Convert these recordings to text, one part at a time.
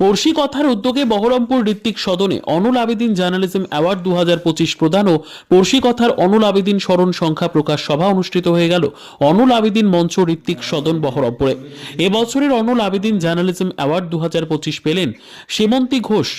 পড়শি কথার উদ্যোগে বহরমপুর ঋত্বিক সদনে অনুল আবেদিন জার্নালিজম অ্যাওয়ার্ড দু হাজার পঁচিশ প্রদান ও পড়শি কথার অনুল আবেদিন স্মরণ সংখ্যা প্রকাশ সভা অনুষ্ঠিত হয়ে গেল অনুল আবেদিন মঞ্চ ঋত্বিক সদন বহরমপুরে। এবছরের অনুল আবেদিন জার্নালিজম অ্যাওয়ার্ড দু হাজার পঁচিশ পেলেন সেমন্তী ঘোষ।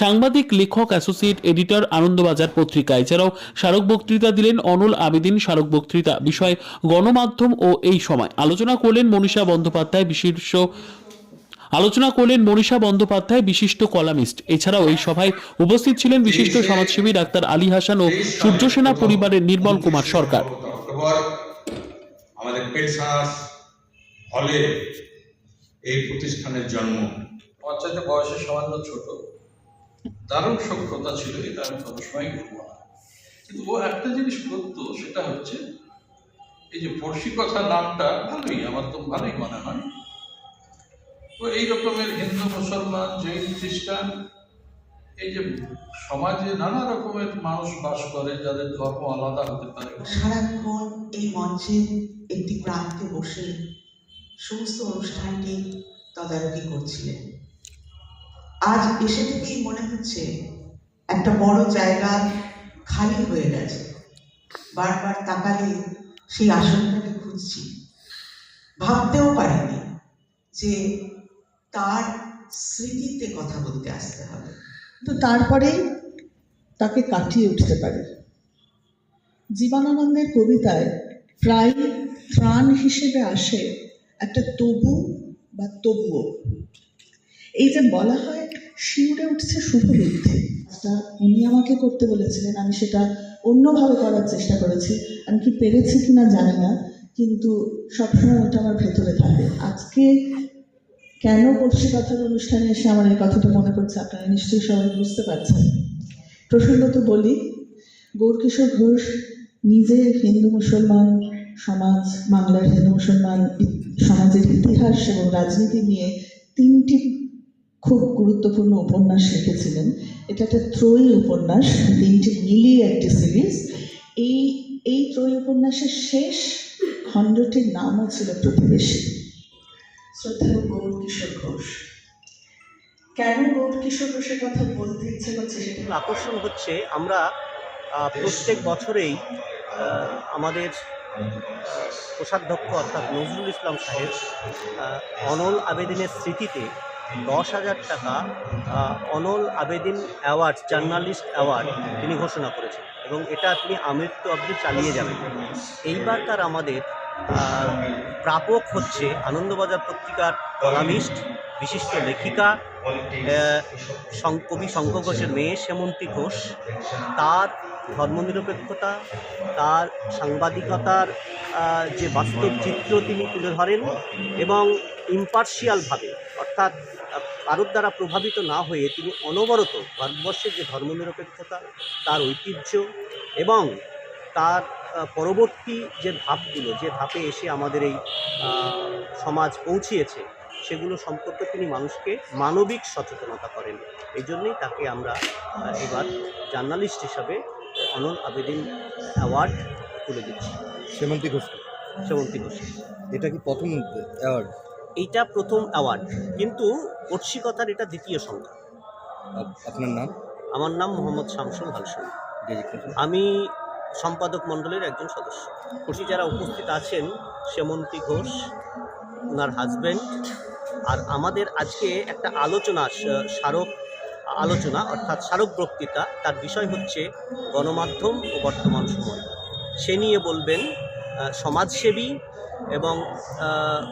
সাংবাদিক, লেখক, অ্যাসোসিয়েট এডিটর, আনন্দবাজার পত্রিকা। এছাড়াও স্মারক বক্তৃতা দিলেন অনুল আবেদিন স্মারক বক্তৃতা বিষয় গণমাধ্যম ও এই সময়। আলোচনা করলেন মনীষা বন্দ্যোপাধ্যায় বিশিষ্ট আলোচনা করলেন মনীষা বন্দ্যোপাধ্যায় বিশিষ্ট কলামিস্ট। এছাড়াও এই সভায় উপস্থিত ছিলেন বিশিষ্ট সমাজসেবী ডাক্তার আলী হাসান ও সূর্যসেনা পরিবারের নির্মল কুমার সরকার। আমাদের পেটসাস হলে এই প্রতিষ্ঠানের জন্ম। চাইতে বয়সে সামান্য ছোট। দারুণ সক্ষতা ছিল এটা আমি সবসময় বলব না কিন্তু ও একটা জিনিস করতো সেটা হচ্ছে এই যে পড়শি কথা নামটা ভালোই আমার তো ভালোই মনে হয়। তো এই রকমের হিন্দু, মুসলমান, জৈন, খ্রিস্টান, এই যে সমাজে নানা রকমের মানুষ বাস করে, যাদের ধর্ম আলাদা হতে পারে। সারাক্ষণ এই মঞ্চের একটি প্রান্তে বসে সমস্ত অনুষ্ঠানটি তদারকি করছিলেন। আজ এসে থেকেই মনে হচ্ছে একটা বড় জায়গা খালি হয়ে গেছে। বারবার তাকালে সেই আসনটাকে খুঁজছি। ভাবতেও পারিনি যে তার স্মৃতিতে কথা বলতে আসতে হবে। তো তারপরেই তাকে কাটিয়ে উঠতে পারে। জীবনানন্দের কবিতায় প্রায় ত্রাণ হিসেবে আসে একটা তবু বা তবুও এই যে বলা হয়, শিউরে উঠছে শুভ বুদ্ধি তা উনি আমাকে করতে বলেছিলেন, আমি সেটা অন্যভাবে করার চেষ্টা করেছি। আমি কি পেরেছি কিনা জানি না, কিন্তু সবসময় ওটা আমার ভেতরে থাকে। আজকে কেন পড়শি কথার অনুষ্ঠানে এসে আমার এই কথাটা মনে করছে আপনারা নিশ্চয়ই সবাই বুঝতে পারছেন। প্রসঙ্গত বলি, গৌরকিশোর ঘোষ নিজে হিন্দু মুসলমান সমাজ, বাংলার হিন্দু মুসলমান সমাজের ইতিহাস এবং রাজনীতি নিয়ে তিনটি খুব গুরুত্বপূর্ণ উপন্যাস লিখেছিলেন। এটা একটা ত্রয়ী উপন্যাস, তিনটি মিলিয়ে একটি সিরিজ। এই এই ত্রয়ী উপন্যাসের শেষ খণ্ডটির নামও ছিল প্রতিবেশী। শ্রদ্ধেয় গৌর কিশোর ঘোষ। কেন গৌর কিশোর ঘোষের কথা বলতে ইচ্ছে করছে সেটা আকর্ষণ হচ্ছে, আমরা প্রত্যেক বছরেই আমাদের কোষাধ্যক্ষ অর্থাৎ নজরুল ইসলাম সাহেব অনল আবেদিনের স্মৃতিতে দশ হাজার টাকা Anal Abedin award, journalist award তিনি ঘোষণা করেছেন এবং এটা তিনি আমৃত্যু অবধি চালিয়ে যাবেন। এইবার তার আমাদের প্রাপক হচ্ছে আনন্দবাজার পত্রিকার কলামিস্ট, বিশিষ্ট লেখিকা কবি শঙ্কর ঘোষের মেয়ে শ্যামন্তী ঘোষ। তার ধর্মনিরপেক্ষতা, তার সাংবাদিকতার যে বাস্তব চিত্র তিনি তুলে ধরেন এবং ইম্পার্শিয়ালভাবে, অর্থাৎ কারোর দ্বারা প্রভাবিত না হয়ে তিনি অনবরত ভারতবর্ষের যে ধর্মনিরপেক্ষতা, তার ঐতিহ্য এবং তার পরবর্তী যে ধাপগুলো যে ধাপে এসে আমাদের এই সমাজ পৌঁছিয়েছে সেগুলো সম্পর্কে তিনি মানুষকে মানবিক সচেতনতা করেন। এই জন্যই তাকে আমরা এবার জার্নালিস্ট হিসাবে অনল আবেদিন অ্যাওয়ার্ড তুলে দিচ্ছি। সেমন্তী ঘোষ। সেমন্তী ঘোষ। এটা কি প্রথম অ্যাওয়ার্ড? এইটা প্রথম অ্যাওয়ার্ড কিন্তু কর্ষিকতার এটা দ্বিতীয় সংখ্যা। আপনার নাম? আমার নাম মোহাম্মদ শামসুল ডেজিগনেশন আমি সম্পাদক মণ্ডলের একজন সদস্য। খুশি যারা উপস্থিত আছেন, সেমন্তী ঘোষ ওনার হাজব্যান্ড আর আমাদের আজকে একটা আলোচনা স্মারক আলোচনা, অর্থাৎ স্মারক বক্তৃতা, তার বিষয় হচ্ছে গণমাধ্যম ও বর্তমান সময়। সে নিয়ে বলবেন সমাজসেবী এবং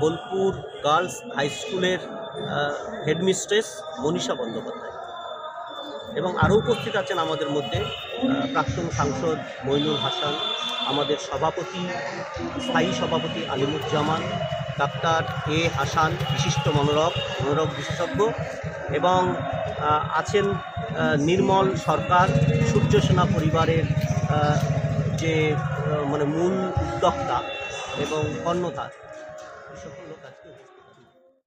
বোলপুর গার্লস হাই স্কুলের হেডমিস্ট্রেস মনীষা বন্দ্যোপাধ্যায়। এবং আরও উপস্থিত আছেন আমাদের মধ্যে প্রাক্তন সাংসদ মইনুল হাসান, আমাদের সভাপতি, স্থায়ী সভাপতি আলিমুজ্জামান, ডাক্তার এ হাসান, বিশিষ্ট মনোরগ মনোরগ বিশেষজ্ঞ এবং আছেন নির্মল সরকার, সূর্য সেনা পরিবারের যে মানে মূল উদ্যোক্তা এবং কর্ণধার।